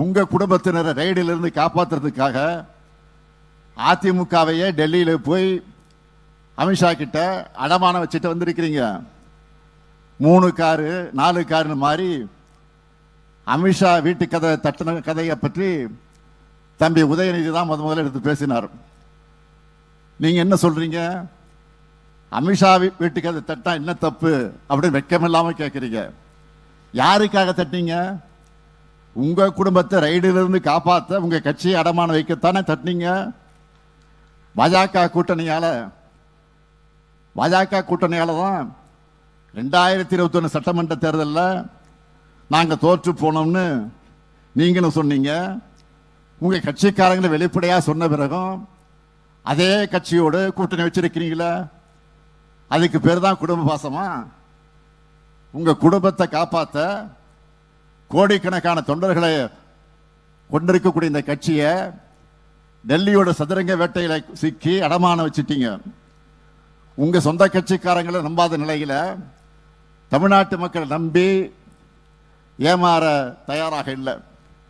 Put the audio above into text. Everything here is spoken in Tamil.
உங்க குடும்பத்தினரை ரைடிலிருந்து காப்பாற்றுறதுக்காக அதிமுகவையே டெல்லியில் போய் அமித்ஷா கிட்ட அடமானம் வச்சுட்டு வந்திருக்கிறீங்க. மூணு காரு நாலு காருன்னு மாதிரி அமித்ஷா வீட்டு கதை தட்டின கதையை பற்றி தம்பி உதயநிதி தான் முத முதல்ல எடுத்து பேசினார். நீங்கள் என்ன சொல்கிறீங்க அமித்ஷா வீட்டு கதை தட்டா என்ன தப்பு அப்படின்னு வெக்கமில்லாமல் கேட்குறீங்க யாருக்காக தட்டினீங்க? உங்க குடும்பத்தை ரைடிலிருந்து இருந்து காப்பாத்த உங்க கட்சியை அடமானம் வைக்கத்தானே தட்டினீங்க? பாஜக கூட்டணியால பாஜக கூட்டணியால தான் ரெண்டாயிரத்தி இருபத்தி ஒன்று சட்டமன்ற தேர்தலில் நாங்கள் தோற்று போனோம்னு நீங்களும் சொன்னீங்க. உங்கள் கட்சிக்காரங்களை வெளிப்படையாக சொன்ன பிறகும் அதே கட்சியோடு கூட்டணி வச்சிருக்கிறீங்களா அதுக்கு பேர் தான் குடும்ப பாசமா? உங்கள் குடும்பத்தை காப்பாற்ற கோடிக்கணக்கான தொண்டர்களை கொண்டிருக்கக்கூடிய இந்த கட்சியை டெல்லியோட சதுரங்க வேட்டையில சிக்கி அடமான வச்சுட்டீங்க. உங்க சொந்த கட்சிக்காரங்களை நம்பாத நிலையில தமிழ்நாட்டு மக்களை நம்பி ஏமாற தயாராக இல்லை.